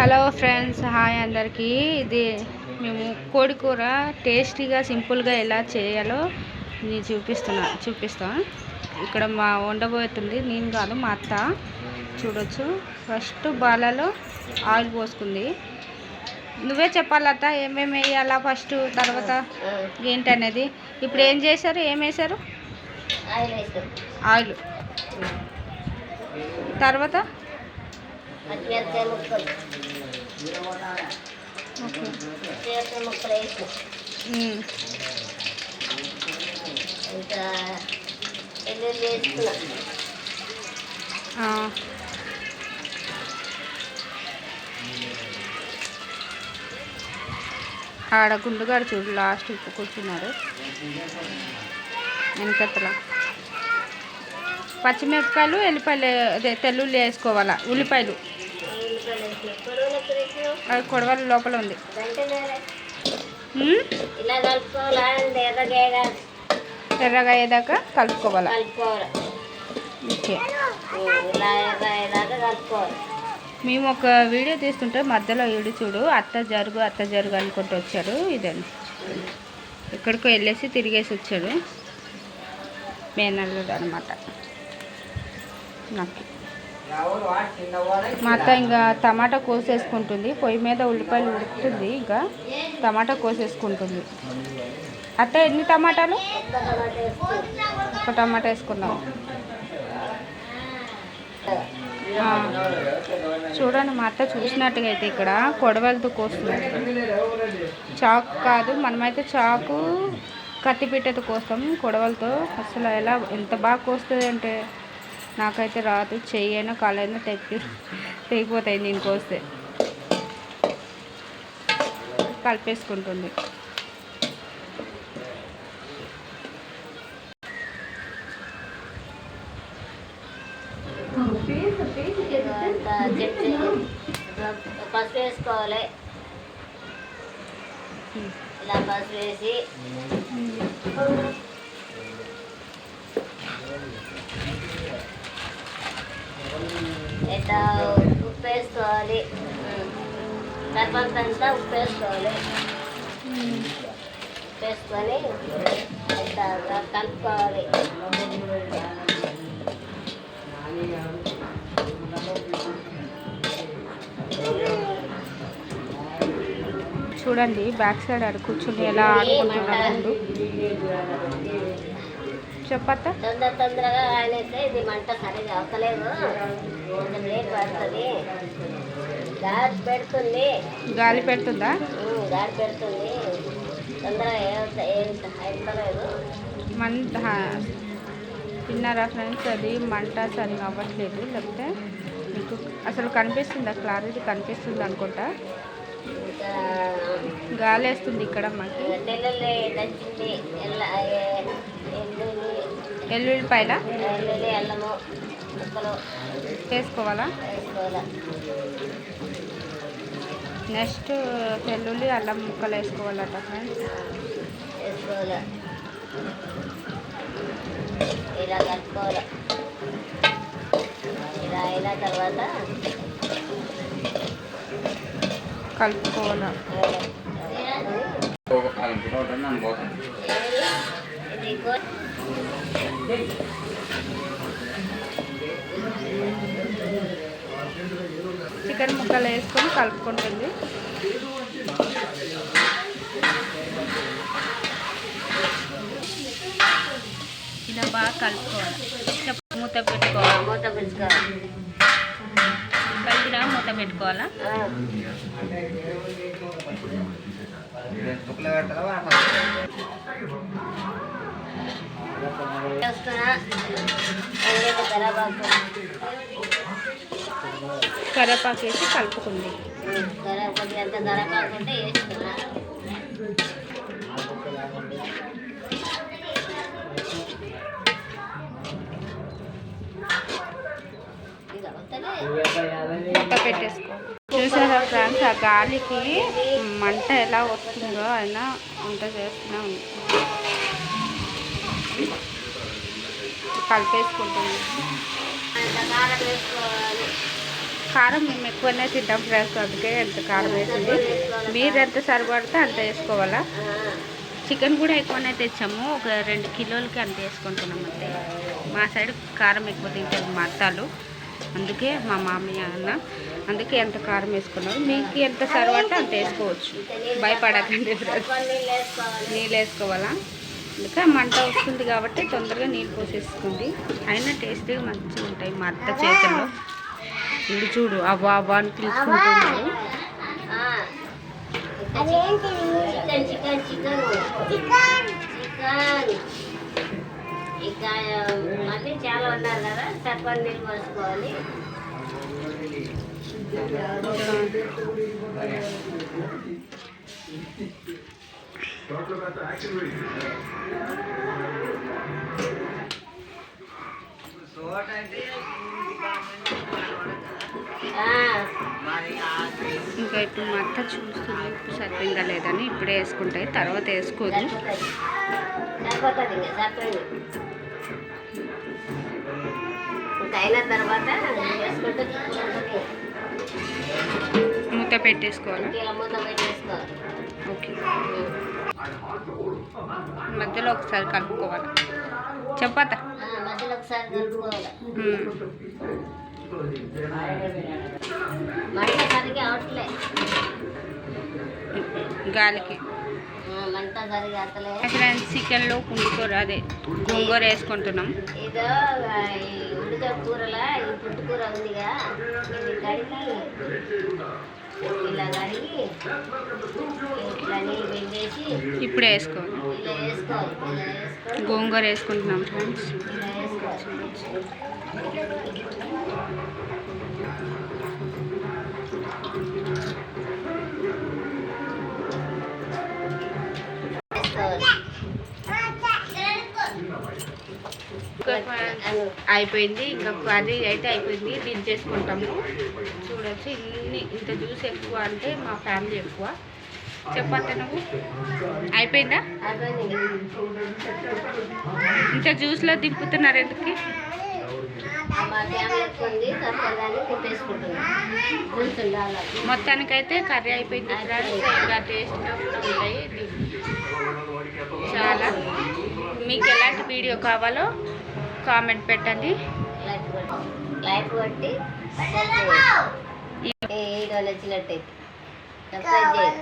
Hello friends hi అందరికీ. ఇది మేము కోడి కూర టేస్టీగా సింపుల్గా ఎలా చేయాలో నేను చూపిస్తున్నా చూపిస్తాం. ఇక్కడ మా వండబోతుంది నేను కాదు మా అత్త. చూడొచ్చు. ఫస్ట్ బాలలో ఆయిల్ పోసుకుంది. నువ్వే చెప్పాలి అత్త ఏమేమి వేయాలా ఫస్ట్ తర్వాత ఏంటి అనేది ఇప్పుడు ఏం చేశారు ఏం వేశారు? ఆయిల్. తర్వాత? పచ్చిమిరపకాయ ముక్కలు ముక్కలు ఇంకా వెల్లుల్లి వేసుకున్నాం ఆడ గుండుగాడు చూడు లాస్ట్ ఇప్పుడు కూర్చున్నాడు. వెనకత్తలా పచ్చిమిరపకాయలు ఎల్లిపాయలు అదే తెల్లుల్లి వేసుకోవాలా ఉల్లిపాయలు. అది కొడవల లోపల ఉంది. ఎర్రగా అయ్యేదాకా కలుపుకోవాలా ఓకే. మేము ఒక వీడియో తీస్తుంటే మధ్యలో ఈడు చూడు అత్త జరుగు అత్త జరుగు అనుకుంటూ వచ్చాడు ఇదని ఎక్కడికో వెళ్ళేసి తిరిగేసి వచ్చాడు. మేనల్లుడు అనమాట నాకు. మా అత్త ఇంకా టమాటా కోసేసుకుంటుంది. పొయ్యి మీద ఉల్లిపాయలు ఉడుకుతుంది ఇంకా టమాటా కోసేసుకుంటుంది. అత్త ఎన్ని టమాటాలు? ఒక టమాటా వేసుకున్నాం చూడండి మా అత్త చూసినట్టుగా అయితే ఇక్కడ కొడవలతో కోస్తున్నారు చాకు కాదు మనమైతే చాకు కత్తిపీటతో కోస్తాం కొడవలతో. అసలు ఎలా ఎంత బాగా కోస్తుంది అంటే నాకైతే రాదు చెయ్యి అయినా కాలైనా తెప్పి తెగిపోతాయి నేను కోస్తే కలిపేసుకుంటుంది. పసుపు వేసుకోవాలి ఇలా పసుపు వేసి ఇట్లా ఉప్పు వేసుకోవాలి ఉప్పు వేసుకొని ఇట్లా కలుపుకోవాలి. చూడండి బ్యాక్ సైడ్ ఆడ కూర్చుని ఎలా ఆడుకుంటున్నారు చెప్పత్తా? తొందర తొందరగా ఆయనైతే ఇది మంట సరిగా అవతలేదు. కొంచెం లేట్ పడుతుంది. గాడి పెడుతుంది. గాలి పెడుతుందా? గాడి పెడుతుంది. తొందరగా అయిపోలేదు మంట తిన్నారా ఫ్రెండ్స్? అది మంట సరిగా అవ్వట్లేదు. లేకపోతే మీకు అసలు కనిపిస్తుందా? క్లారిటీ కనిపిస్తుంది అనుకుంటా. గాలి వేస్తుంది ఇక్కడ మాకు. ఎల్లుల్లిపాయల? ఎల్లుల్లి అల్లము ముక్కలు వేసుకోవాలా? వేసుకోవాలి. నెక్స్ట్ వెల్లుల్లి అల్లం ముక్కలు వేసుకోవాలట ఫ్రెండ్స్. వేసుకోవాలి. ఇలా కలుపుకోవాలి. ఇలా అయిన తర్వాత కలుపుకోవాలా. చికెన్ ముక్కలు వేసుకొని కలుపుకుంటుంది. ఇలా బాగా కలుపుకోవాలి. మూత పెట్టుకోవాలి. మూత పెట్టుకోవాలి. కలిపినా మూత పెట్టుకోవాలా? వేసుకున్నా వేసి కలుపుకుంది. పక్క పెట్టేసుకో. చూసారా ఫ్రెండ్స్ ఆ గాలికి మంట ఎలా వస్తుందో అయినా వంట చేస్తూనే ఉంది. కలిపేసుకుంటుంది. కారం మేము ఎక్కువనే తింటాం ఫ్రెండ్స్ అందుకే ఎంత కారం వేసింది. మీరు ఎంత సరిపడితే అంత వేసుకోవాలా? చికెన్ కూడా ఎక్కువనే తెచ్చాము ఒక రెండు కిలోలకి అంత వేసుకుంటున్నాం అంతే. మా సైడ్ కారం ఎక్కువ తింటారు మా అత్తాలు అందుకే మా మామయ్య అన్న అందుకే ఎంత కారం వేసుకున్నారు. మీకు ఎంత సరిపడితే అంత వేసుకోవచ్చు. భయపడకండి ఫ్రెండ్స్. నీళ్ళు వేసుకోవాలా? నీళ్ళు మంట వస్తుంది కాబట్టి తొందరగా నీళ్ళు పోసేసుకోండి. అయినా టేస్టీగా మంచిగా ఉంటాయి మా అత్త చేతుల్లో. ఇది చూడు అవ్వ అవ్వ అని పిలుచుకుంటున్నారు. చికెన్ చికెన్ ఇక మళ్ళీ చాలా ఉన్నారు కదా తక్కువ నీళ్ళు పోసుకోవాలి ఇంకా ఇప్పుడు మా అత్త చూస్తుంది ఉప్పు సరిపోయిందా లేదని ఇప్పుడే వేసుకుంటాయి తర్వాత వేసుకోదు. అయిన తర్వాత మూత పెట్టేసుకోవాలా? మూత పెట్టేసుకోవాలి. ఓకే. మధ్యలో ఒకసారి కలుపుకోవాలి. చపాత గాలికి. ఫ్రెండ్స్ చికెన్లో కుండుకూర అదే గోంగూర వేసుకుంటున్నాం. ఇప్పుడే వేసుకోవాలి గోంగూర వేసుకుంటున్నాం ఫ్రెండ్స్ అయిపోయింది. ఇంకా కర్రీ అయితే అయిపోయింది. దించేసుకుంటాము చూడొచ్చు. ఇన్ని ఇంత జ్యూస్ ఎక్కువ అంటే మా ఫ్యామిలీ ఎక్కువ. చెప్పండి నువ్వు? అయిపోయిందా? ఇంత జ్యూస్లో దింపుతున్నారు ఎందుకు? మొత్తానికైతే కర్రీ అయిపోయింది. ఫ్రెండ్స్ ఇంకా టేస్ట్గా కూడా ఉంటాయి. మీకు ఎలాంటి వీడియో కావాలో కామెంట్ పెట్టండి. లైట్ కొట్టి ఈ వీడియో నచ్చినట్టయితే సబ్స్క్రైబ్ చేయండి.